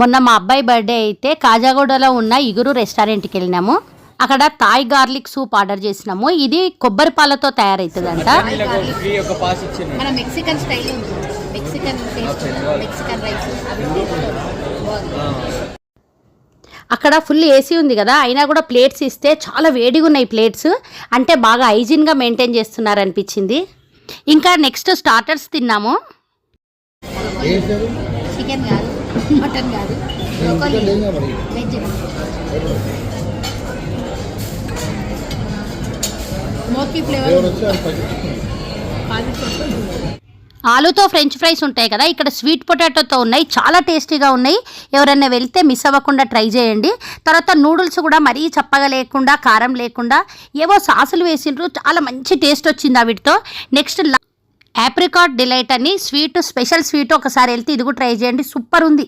మొన్న మా అబ్బాయి బర్త్డే అయితే కాజాగూడలో ఉన్న ఇగురు రెస్టారెంట్కి వెళ్ళినాము. అక్కడ థాయ్ గార్లిక్ సూప్ ఆర్డర్ చేసినాము. ఇది కొబ్బరి పాలతో తయారవుతుందంట Mexican style Mexican Mexican rice బాగుంది అక్కడ ఫుల్ ఏసీ ఉంది కదా అయినా కూడా ప్లేట్స్ ఇస్తే చాలా వేడిగా ఉన్నాయి ప్లేట్స్. అంటే బాగా హైజీన్గా మెయింటైన్ చేస్తున్నారు అనిపించింది ఇంకా నెక్స్ట్ స్టార్టర్స్ తిన్నాము. చికెన్ కాదు మటన్ కాదు బ్రోకోలీ. వెజ్. స్మోకీ ఫ్లేవర్ ఆలుతో ఫ్రెంచ్ ఫ్రైస్ ఉంటాయి కదా ఇక్కడ స్వీట్ పొటాటోతో ఉన్నాయి చాలా టేస్టీగా ఉన్నాయి. ఎవరైనా వెళ్తే మిస్ అవ్వకుండా ట్రై చేయండి. తర్వాత నూడిల్స్ కూడా మరీ చప్పగా లేకుండా కారం లేకుండా ఏవో సాసులు వేసిండ్రు చాలా మంచి టేస్ట్ వచ్చింది ఆ వీటితో. నెక్స్ట్ యాప్రికాట్ డిలైట్ అని స్వీట్ స్పెషల్ స్వీట్ ఒకసారి వెళ్తే ఇది కూడా ట్రై చేయండి. సూపర్ ఉంది.